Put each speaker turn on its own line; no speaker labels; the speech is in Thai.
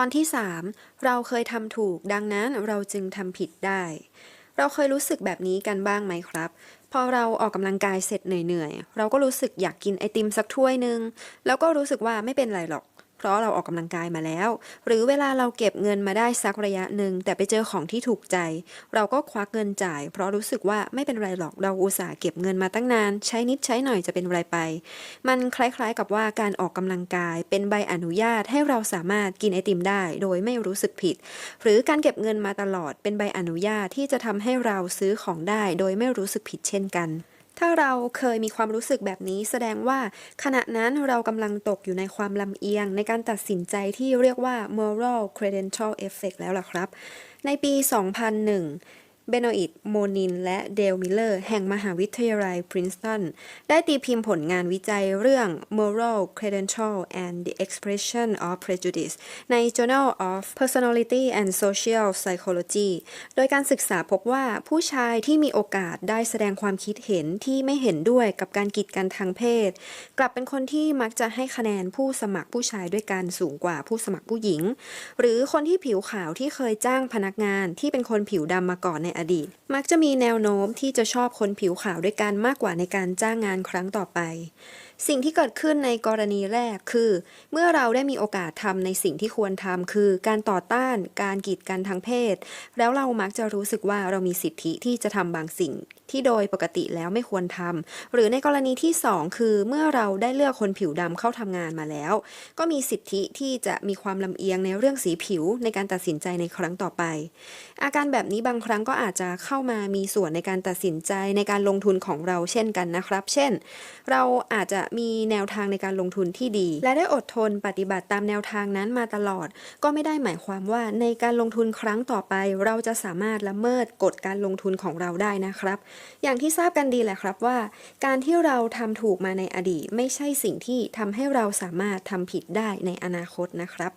ตอนที่ 3 เราเคยทำถูก ดังนั้นเราจึงทำผิดได้ เราเคยรู้สึกแบบนี้กันบ้างไหมครับ พอเราออกกำลังกายเสร็จเหนื่อยๆ เราก็รู้สึกอยากกินไอติมสักถ้วยหนึ่งแล้วก็รู้สึกว่าไม่เป็นไรหรอก เพราะเราออกกำลังกายมาแล้ว หรือเวลาเราเก็บเงินมาได้สักระยะหนึ่งแต่ไปเจอของที่ถูกใจ เราก็ควักเงินจ่าย เพราะรู้สึกว่าไม่เป็นไรหรอกเราอุตส่าห์เก็บเงินมาตั้งนาน ใช้นิดใช้หน่อยจะเป็นไรไป มันคล้ายๆกับว่าการออกกำลังกาย เป็นใบอนุญาตให้เราสามารถกินไอติมได้ โดยไม่รู้สึกผิด หรือการเก็บเงินมาตลอดเป็นใบอนุญาตที่จะทำให้เราซื้อของได้ โดยไม่รู้สึกผิดเช่นกัน ถ้าเราเคยมีความรู้สึกแบบนี้ แสดงว่าขณะนั้นเรากำลังตกอยู่ในความลำเอียง ในการตัดสินใจที่เรียกว่า moral credential effect แล้วล่ะครับ ในปี 2001 เบโนอิตโมนิน และเดลมิลเลอร์ แห่งมหาวิทยาลัยพรินสตัน ได้ตีพิมพ์ผลงานวิจัยเรื่อง Moral Credential and the Expression of Prejudice ใน Journal of Personality and Social Psychology โดยการศึกษาพบว่าผู้ชายที่มีโอกาสได้แสดงความคิดเห็นที่ไม่เห็นด้วยกับการกีดกันทางเพศ กลับเป็นคนที่มักจะให้คะแนนผู้สมัครผู้ชายด้วยกันสูงกว่าผู้สมัครผู้หญิง หรือคนที่ผิวขาวที่เคยจ้างพนักงานที่เป็นคนผิวดำมาก่อนในอดีต มักจะมีแนวโน้มที่จะชอบคนผิวขาวด้วยกันมากกว่าในการจ้างงานครั้งต่อไป สิ่งที่เกิดขึ้นในกรณีแรกคือ เมื่อเราได้มีโอกาสทำในสิ่งที่ควรทำคือ การต่อต้าน การกีดกันทางเพศ แล้วเรามักจะรู้สึกว่าเรามีสิทธิที่จะทำบางสิ่งที่โดยปกติแล้วไม่ควรทำ หรือในกรณีที่ 2 คือเมื่อเราได้เลือกคนผิวดำเข้าทำงานมาแล้ว ก็มีสิทธิที่จะมีความลำเอียงในเรื่องสีผิวในการตัดสินใจในครั้งต่อไป อาการแบบนี้บางครั้งก็อาจาจะเข้ามามีส่วนในการตัดสินใจในการลงทุนของเราเช่นกันนะครับ เช่น เราอาจจะมีแนวทางในการลงทุนที่ดี และได้อดทนปฏิบัติตามแนวทางนั้นมาตลอด ก็ไม่ได้หมายความว่าในการลงทุนครั้งต่อไป เราจะสามารถละเมิดกฎการลงทุนของเราได้นะครับ อย่างที่ทราบกันดีแหละครับว่า การที่เราทำถูกมาในอดีต ไม่ใช่สิ่งที่ทำให้เราสามารถทำผิดได้ในอนาคตนะครับ